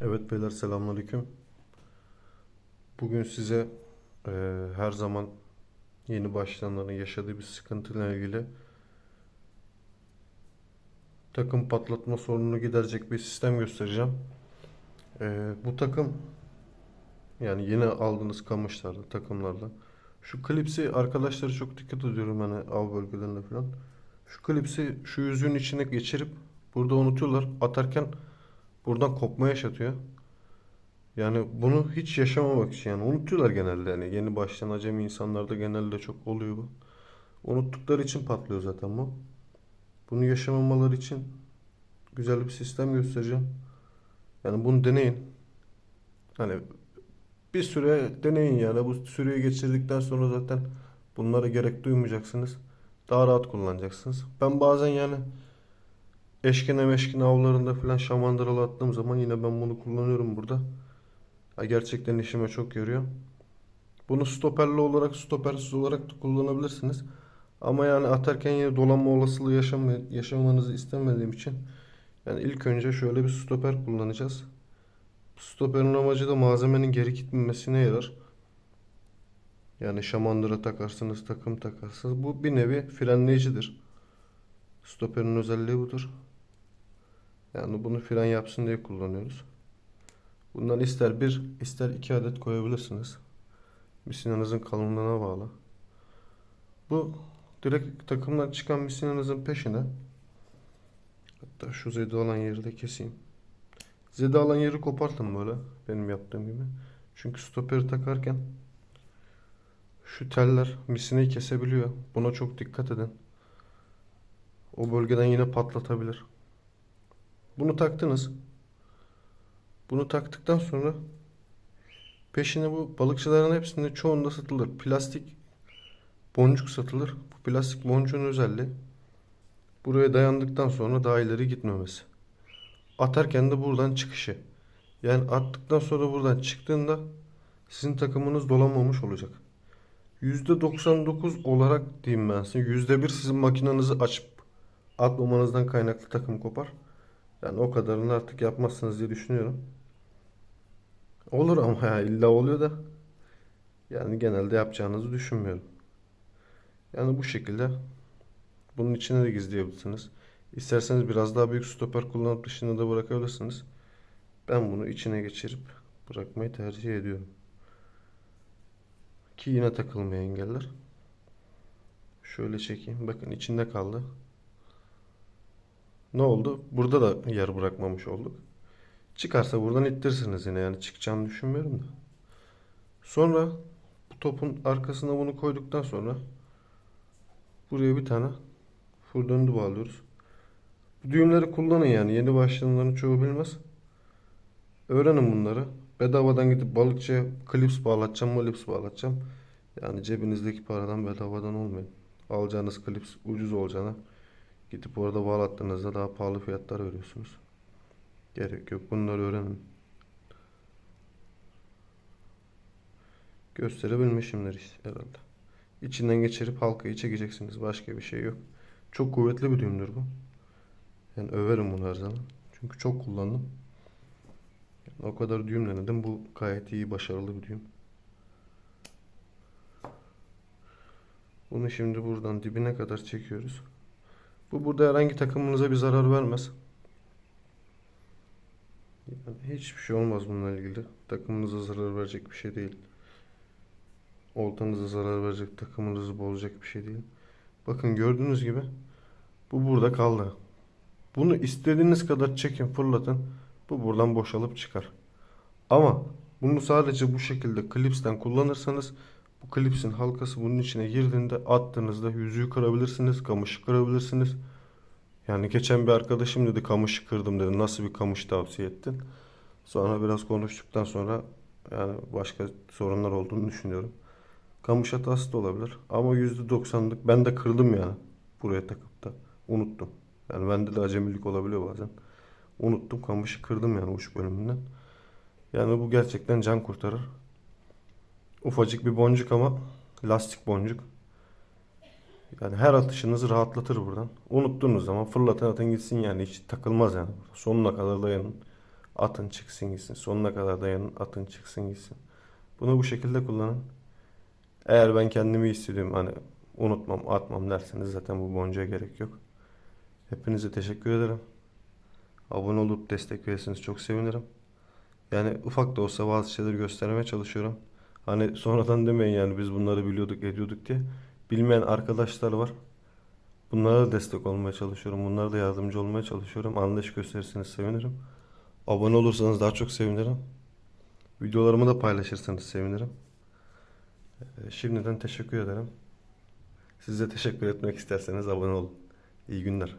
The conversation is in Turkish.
Evet beyler selamünaleyküm. Bugün size eee, her zaman yeni başlayanların yaşadığı bir sıkıntıyla ilgili takım patlatma sorununu giderecek bir sistem göstereceğim. Eee, bu takım yani yeni aldığınız kamışlarda, takımlarda şu klipsi arkadaşları çok dikkat ediyorum hani av bölgelerinde falan. Şu klipsi şu yüzüğün içine geçirip burada unutuyorlar. Atarken buradan kopma yaşatıyor. Yani bunu hiç yaşamamak için yani unutuyorlar genelde yani yeni başlayan acemi insanlarda genelde çok oluyor bu. Unuttukları için patlıyor zaten bu. Bunu yaşamamaları için güzel bir sistem göstereceğim. Yani bunu deneyin. Hani bir süre deneyin yani bu süreyi geçirdikten sonra zaten bunlara gerek duymayacaksınız. Daha rahat kullanacaksınız. Ben bazen yani eşkine meşkine avlarında falan şamandıralı attığım zaman yine ben bunu kullanıyorum burada. Ha, gerçekten işime çok yarıyor. Bunu stoperli olarak, stopersiz olarak da kullanabilirsiniz. Ama yani atarken yine dolanma olasılığı yaşama, yaşamanızı istemediğim için yani ilk önce şöyle bir stoper kullanacağız. Stoperin amacı da malzemenin geri gitmemesine yarar. Yani şamandıra takarsınız, takım takarsınız. Bu bir nevi frenleyicidir. Stoperin özelliği budur. Yani bunu fren yapsın diye kullanıyoruz. Bundan ister bir, ister iki adet koyabilirsiniz. Misinanızın kalınlığına bağlı. Bu direkt takımdan çıkan misinanızın peşine hatta şu zedi olan yeri de keseyim. Zedi alan yeri kopartın böyle benim yaptığım gibi. Çünkü stoperi takarken şu teller misineyi kesebiliyor. Buna çok dikkat edin. O bölgeden yine patlatabilir. Bunu taktınız. Bunu taktıktan sonra peşine bu balıkçıların hepsinde çoğunda satılır. Plastik boncuk satılır. Bu plastik boncuğun özelliği buraya dayandıktan sonra daha ileri gitmemesi. Atarken de buradan çıkışı. Yani attıktan sonra buradan çıktığında sizin takımınız dolanmamış olacak. %99 olarak diyeyim ben size. %1 sizin makinenizi açıp atmamanızdan kaynaklı takım kopar. Yani o kadarını artık yapmazsınız diye düşünüyorum. Olur ama ya illa oluyor da yani genelde yapacağınızı düşünmüyorum. Yani bu şekilde bunun içine de gizleyebilirsiniz. İsterseniz biraz daha büyük stoper kullanıp dışına da bırakabilirsiniz. Ben bunu içine geçirip bırakmayı tercih ediyorum. Ki yine takılmayı engeller. Şöyle çekeyim. Bakın içinde kaldı. Ne oldu? Burada da yer bırakmamış olduk. Çıkarsa buradan ittirirsiniz yine yani çıkacağını düşünmüyorum da. Sonra bu topun arkasına bunu koyduktan sonra buraya bir tane full döndü bağlıyoruz. Bu düğümleri kullanın yani yeni başlayanların çoğu bilmez. Öğrenin bunları. Bedavadan gidip balıkçıya klips bağlatacağım, molips bağlatacağım. Yani cebinizdeki paradan bedavadan olmayın. Alacağınız klips ucuz olacağına gidip orada bağlattığınızda daha pahalı fiyatlar veriyorsunuz. Gerek yok. Bunları öğrenin. Gösterebilmişimdir herhalde. İçinden geçirip halkayı çekeceksiniz. Başka bir şey yok. Çok kuvvetli bir düğümdür bu. Yani överim bunu her zaman. Çünkü çok kullandım. Yani o kadar düğüm denedim. Bu gayet iyi, başarılı bir düğüm. Bunu şimdi buradan dibine kadar çekiyoruz. Bu burada herhangi takımınıza bir zarar vermez. Yani hiçbir şey olmaz bununla ilgili. Takımınıza zarar verecek bir şey değil. Oltanıza zarar verecek, takımınızı bozacak bir şey değil. Bakın gördüğünüz gibi bu burada kaldı. Bunu istediğiniz kadar çekin, fırlatın. Bu buradan boşalıp çıkar. Ama bunu sadece bu şekilde klipsten kullanırsanız bu klipsin halkası bunun içine girdiğinde attığınızda yüzüğü kırabilirsiniz, kamışı kırabilirsiniz. Yani geçen bir arkadaşım dedi kamışı kırdım dedi. Nasıl bir kamış tavsiye ettin? Sonra biraz konuştuktan sonra yani başka sorunlar olduğunu düşünüyorum. Kamış hatası da olabilir. Ama %90'lık ben de kırdım yani. Buraya takıp da unuttum. Yani bende de acemilik olabiliyor bazen. Unuttum kamışı kırdım yani uç bölümünden. Yani bu gerçekten can kurtarır. Ufacık bir boncuk ama lastik boncuk. Yani her atışınızı rahatlatır buradan. Unuttuğunuz zaman fırlatın atın gitsin yani hiç takılmaz yani. Sonuna kadar dayanın. Atın çıksın gitsin. Sonuna kadar dayanın. Atın çıksın gitsin. Bunu bu şekilde kullanın. Eğer ben kendimi hissediyorum hani unutmam atmam derseniz zaten bu boncuğa gerek yok. Hepinize teşekkür ederim. Abone olup destek verirseniz çok sevinirim. Yani ufak da olsa bazı şeyleri göstermeye çalışıyorum. Hani sonradan demeyin yani biz bunları biliyorduk ediyorduk diye. Bilmeyen arkadaşlar var. Bunlara da destek olmaya çalışıyorum. Bunlara da yardımcı olmaya çalışıyorum. Anlayış gösterirseniz sevinirim. Abone olursanız daha çok sevinirim. Videolarımı da paylaşırsanız sevinirim. Ee, Şimdiden teşekkür ederim. Size teşekkür etmek isterseniz abone olun. İyi günler.